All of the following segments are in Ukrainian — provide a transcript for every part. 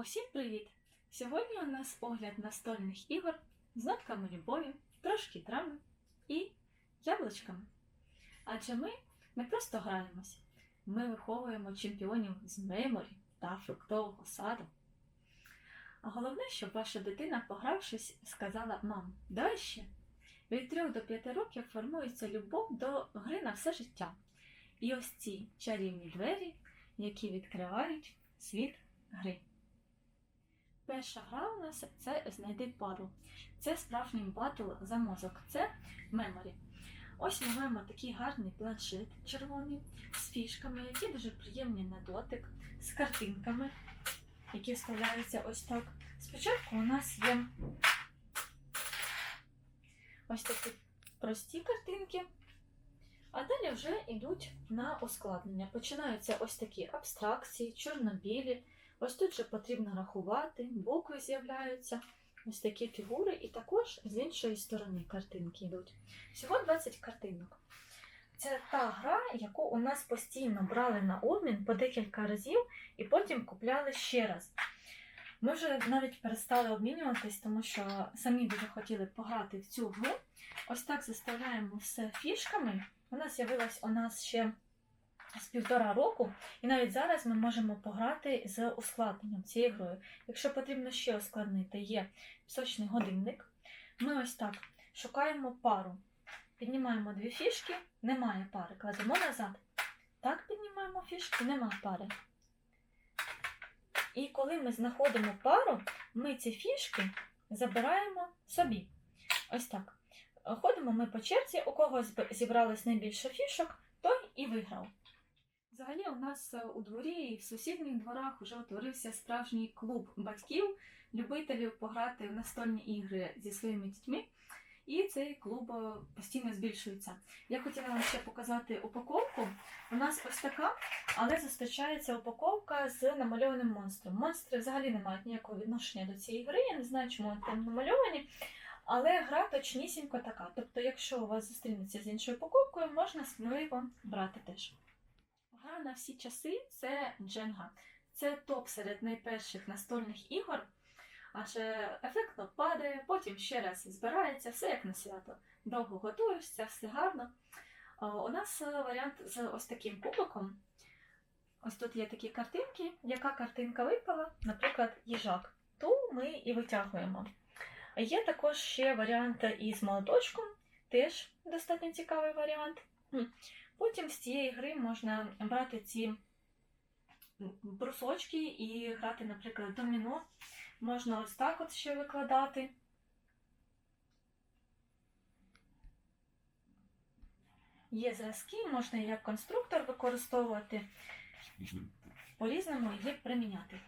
Усім привіт! Сьогодні у нас огляд настольних ігор з нотками любові, трошки драми і яблучками. Адже ми не просто граємось, ми виховуємо чемпіонів з меморі та фруктового саду. А головне, щоб ваша дитина, погравшись, сказала мам, ще. Від 3 до 5 років формується любов до гри на все життя. І ось ці чарівні двері, які відкривають світ гри. Перша гра у нас це знайди пару. Це справжній батл за мозок. Це меморі. Ось ми маємо такий гарний планшет червоний з фішками, які дуже приємні на дотик, з картинками, які вставляються ось так. Спочатку у нас є ось такі прості картинки, а далі вже йдуть на ускладнення. Починаються ось такі абстракції, чорнобілі. Ось тут же потрібно рахувати, букви з'являються, ось такі фігури, і також з іншої сторони картинки йдуть. Всього 20 картинок. Це та гра, яку у нас постійно брали на обмін по декілька разів і потім купляли ще раз. Ми вже навіть перестали обмінюватись, тому що самі дуже хотіли пограти в цю гру. Ось так заставляємо все фішками. Вона з'явилась у нас ще з півтора року, і навіть зараз ми можемо пограти з ускладненням цією грою. Якщо потрібно ще ускладнити, є пісочний годинник. Ми ось так шукаємо пару. Піднімаємо дві фішки, немає пари. Кладемо назад. Так піднімаємо фішки, немає пари. І коли ми знаходимо пару, ми ці фішки забираємо собі. Ось так. Ходимо ми по черзі, у кого зібралось найбільше фішок, той і виграв. Взагалі, у нас е, у дворі і в сусідніх дворах вже утворився справжній клуб батьків, любителів пограти в настольні ігри зі своїми дітьми. І цей клуб е, постійно збільшується. Я хотіла вам ще показати упаковку. У нас ось така, але зустрічається упаковка з намальованим монстром. Монстри взагалі не мають ніякого відношення до цієї гри. Я не знаю, чому вони там намальовані. Але гра точнісінько така. Тобто, якщо у вас зустрінеться з іншою упаковкою, можна сміливо брати теж. Гра на всі часи це Дженга. Це топ серед найперших настольних ігор, адже ефектно падає, потім ще раз збирається, все як на свято. Довго готуєшся, все гарно. У нас варіант з ось таким кубиком. Ось тут є такі картинки. Яка картинка випала, наприклад, їжак. Ту ми і витягуємо. Є також ще варіант із молоточком, теж достатньо цікавий варіант. Потім з цієї гри можна брати ці брусочки і грати, наприклад, доміно. Можна ось так от ще викладати. Є зразки, можна як конструктор використовувати, по-різному її приміняти.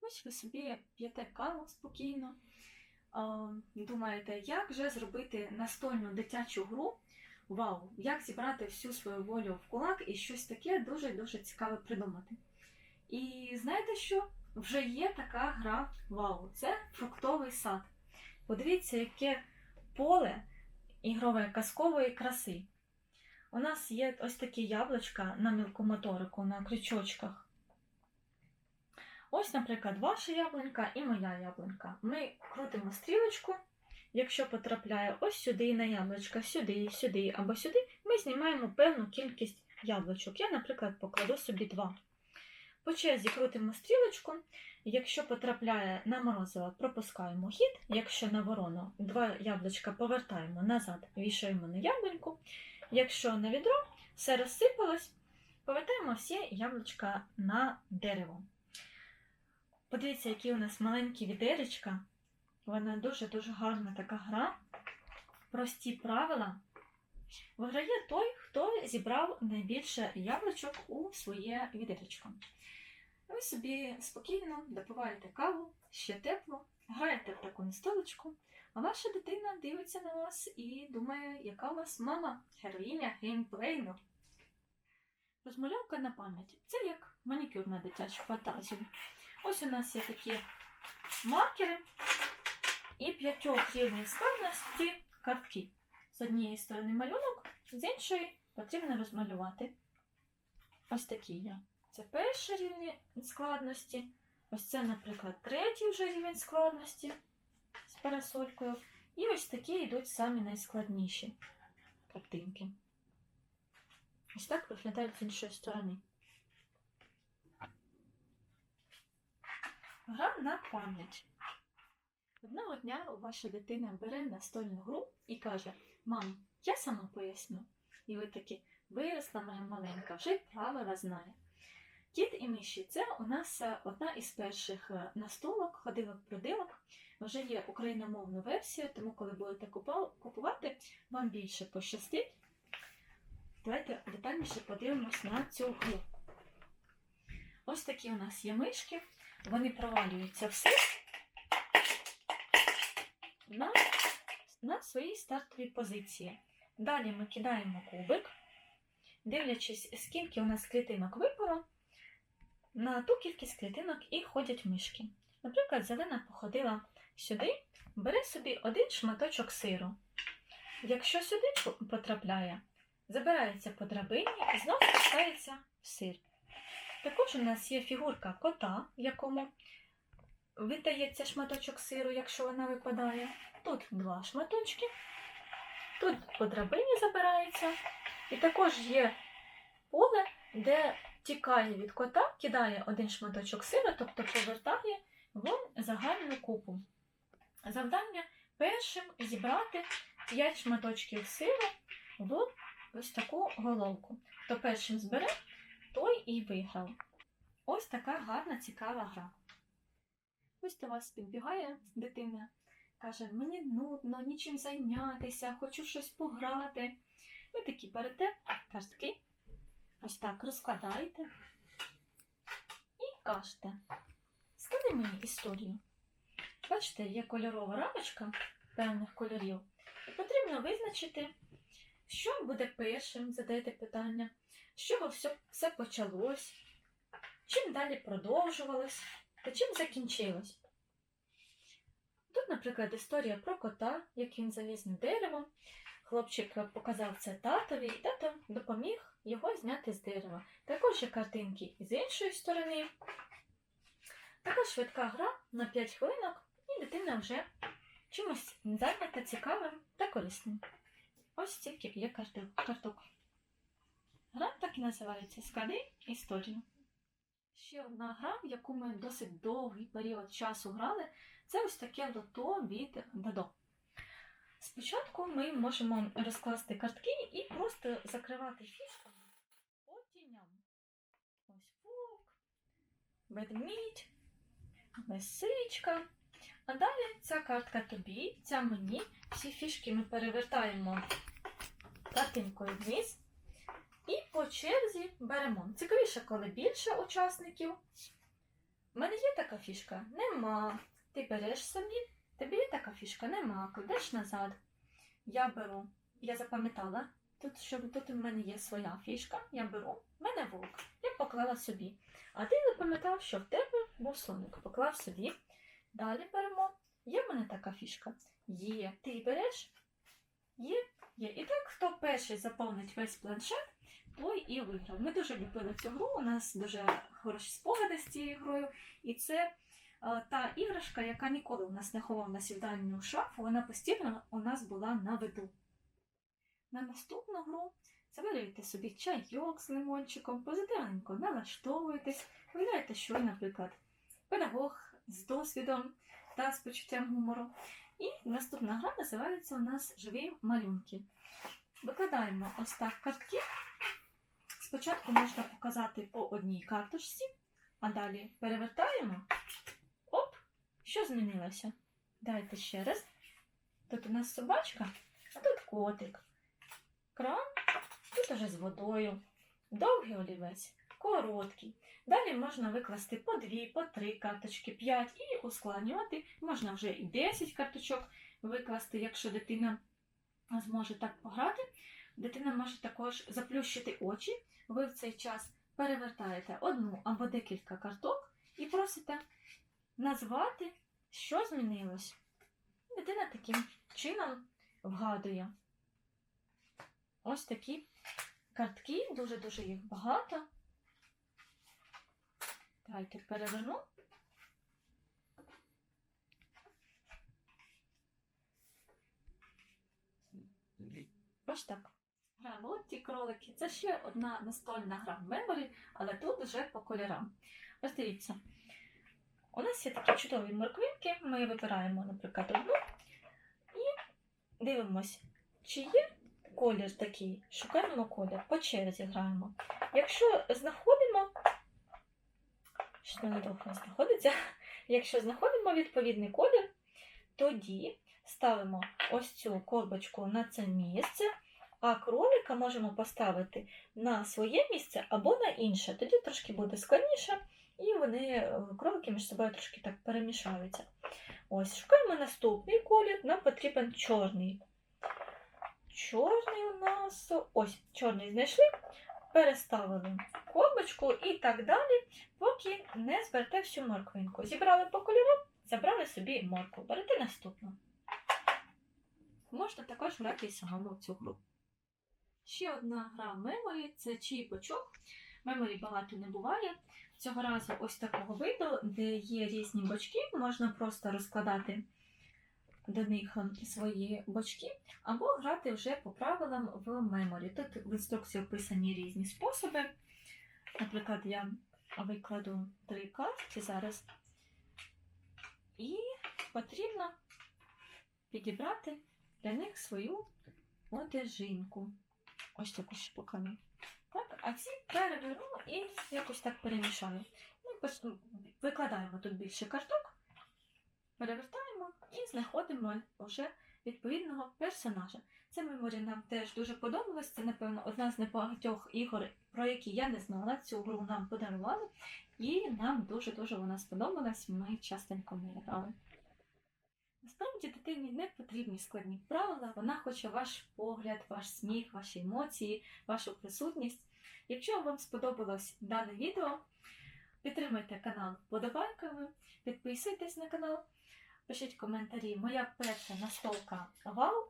Ось ви собі п'єте каву спокійно. Думаєте, як же зробити настольну дитячу гру? Вау! Як зібрати всю свою волю в кулак і щось таке дуже-дуже цікаве придумати. І знаєте що? Вже є така гра Вау! Це фруктовий сад. Подивіться, яке поле ігрової казкової краси. У нас є ось такі яблучка на мілкомоторику, на крючочках. Ось, наприклад, ваша яблунька і моя яблунька. Ми крутимо стрілочку. Якщо потрапляє ось сюди на яблучка, сюди, сюди або сюди, ми знімаємо певну кількість яблучок. Я, наприклад, покладу собі два. По черзі крутимо стрілочку. Якщо потрапляє на морозиво, пропускаємо хід. Якщо на ворону, два яблучка повертаємо назад, вішаємо на яблуньку. Якщо на відро, все розсипалось, повертаємо всі яблучка на дерево. Подивіться, які у нас маленькі відеречка. Вона дуже-дуже гарна така гра. Прості правила. Виграє той, хто зібрав найбільше яблучок у своє відеречко. Ви собі спокійно допиваєте каву, ще тепло, граєте в таку настолочку, а ваша дитина дивиться на вас і думає, яка у вас мама, героїня геймплейну. Розмальовка на пам'ять це як манікюр на дитячу фантазію. Ось у нас є такі маркери і п'ятьох рівнів складності картки. З однієї сторони малюнок, з іншої потрібно розмалювати. Ось такі є. Це перші рівні складності, Ось це, наприклад, третій вже рівень складності з парасолькою. І ось такі йдуть самі найскладніші картинки. Ось так виглядають з іншої сторони. Гра на пам'ять. Одного дня ваша дитина бере настольну гру і каже: Мам, я сама поясню. І ви такі виросла моя маленька, вже правила знає. Кіт і миші це у нас е, одна із перших е, настолок, ходилок-продилок. Вже є україномовна версія, тому коли будете купувати, вам більше пощастить. Давайте детальніше подивимось на цю гру. Ось такі у нас є мишки, вони провалюються в сир на, на своїй стартовій позиції. Далі ми кидаємо кубик, дивлячись, скільки у нас клітинок випало, на ту кількість клітинок і ходять мишки. Наприклад, зелена походила сюди, бере собі один шматочок сиру. Якщо сюди потрапляє, забирається по драбині і знову пускається в сир. Також у нас є фігурка кота, якому видається шматочок сиру, якщо вона випадає. Тут два шматочки, тут по драбині забирається. І також є поле, де тікає від кота, кидає один шматочок сиру, тобто повертає в загальну купу. Завдання першим зібрати 5 шматочків сиру в ось таку головку. Хто першим збере, той і виграв. Ось така гарна, цікава гра. Ось до вас підбігає дитина, каже, мені нудно, нічим зайнятися, хочу щось пограти. Ви такі берете картки, ось так розкладаєте і кажете, скажи мені історію. Бачите, є кольорова рамочка певних кольорів. І потрібно визначити, що буде першим, задаєте питання, з чого все, все почалось, чим далі продовжувалось та чим закінчилось. Тут, наприклад, історія про кота, як він заліз на дерево. Хлопчик показав це татові, і тато допоміг його зняти з дерева. Також є картинки з іншої сторони. Така швидка гра на 5 хвилинок, і дитина вже чимось зайнята, цікавим та корисним. Ось стільки є карток. Гра так і називається Склади історію. Ще одна гра, в яку ми досить довгий період часу грали, це ось таке лото від Дадо. Спочатку ми можемо розкласти картки і просто закривати фішками по тіням. Ось вовк, ведмідь, лисичка. А далі ця картка тобі, ця мені. Всі фішки ми перевертаємо картинкою вниз. І по черзі беремо. Цікавіше, коли більше учасників. У мене є така фішка? Нема. Ти береш собі, тобі є така фішка, нема. Кладеш назад. Я беру. Я запам'ятала, тут, що тут у мене є своя фішка. Я беру, в мене вовк. Я поклала собі. А ти запам'ятав, що в тебе був слоник. Поклав собі. Далі беремо. Є в мене така фішка? Є. Ти береш? Є. Є. І так, хто перший заповнить весь планшет, той і виграв. Ми дуже любили цю гру, у нас дуже хороші спогади з цією грою. І це е, та іграшка, яка ніколи у нас не ховалася в дальню шафу, вона постійно у нас була на виду. На наступну гру заварюєте собі чайок з лимончиком, позитивненько налаштовуєтесь, уявляєте, що наприклад, педагог з досвідом та з почуттям гумору. І наступна гра називається у нас Живі малюнки. Викладаємо ось так картки. Спочатку можна показати по одній карточці, а далі перевертаємо. Оп! Що змінилося? Давайте ще раз. Тут у нас собачка, а тут котик. Кран, тут уже з водою. Довгий олівець, короткий. Далі можна викласти по дві, по три карточки, п'ять і ускладнювати. Можна вже і 10 карточок викласти, якщо дитина зможе так пограти. Дитина може також заплющити очі, ви в цей час перевертаєте одну або декілька карток і просите назвати, що змінилось. Дитина таким чином вгадує. Ось такі картки, дуже-дуже їх багато. Давайте переверну. Ось так. Гра Лотті кролики. Це ще одна настольна гра в меморі, але тут вже по кольорам. Ось дивіться. У нас є такі чудові морквинки. Ми вибираємо, наприклад, одну і дивимось, чи є колір такий. Шукаємо колір, по черзі граємо. Якщо знаходимо, що недовго не знаходиться, якщо знаходимо відповідний колір, тоді ставимо ось цю колбочку на це місце, а кролика можемо поставити на своє місце або на інше. Тоді трошки буде складніше, і вони, е, кролики між собою трошки так перемішаються. Ось, шукаємо наступний колір, нам потрібен чорний. Чорний у нас. Ось, чорний знайшли, переставили колбочку і так далі, поки не зберете всю морквинку. Зібрали по кольорам, забрали собі моркву. Берете наступну. Можна також грати і самому цю гру. Ще одна гра меморі це чий бочок. Меморі багато не буває. Цього разу ось такого виду, де є різні бочки, можна просто розкладати до них свої бочки, або грати вже по правилам в меморі. Тут в інструкції описані різні способи. Наприклад, я викладу три картки зараз, і потрібно підібрати для них свою одежинку. Ось таку ще. Так, а ці переверну і якось так перемішаю. Ну, Викладаємо тут більше карток, перевертаємо і знаходимо вже відповідного персонажа. Це меморі нам теж дуже подобалось. Це, напевно, одна з небагатьох ігор, про які я не знала. Цю гру нам подарували, і нам дуже-дуже вона сподобалась. Ми частенько в грали. Насправді дитині не потрібні складні правила, вона хоче ваш погляд, ваш сміх, ваші емоції, вашу присутність. Якщо вам сподобалось дане відео, підтримайте канал вподобайками, підписуйтесь на канал, пишіть коментарі. Моя перша настолка вау!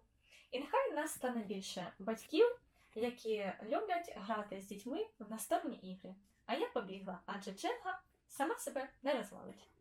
І нехай нас стане більше батьків, які люблять грати з дітьми в настольні ігри. А я побігла, адже черга сама себе не розвалить.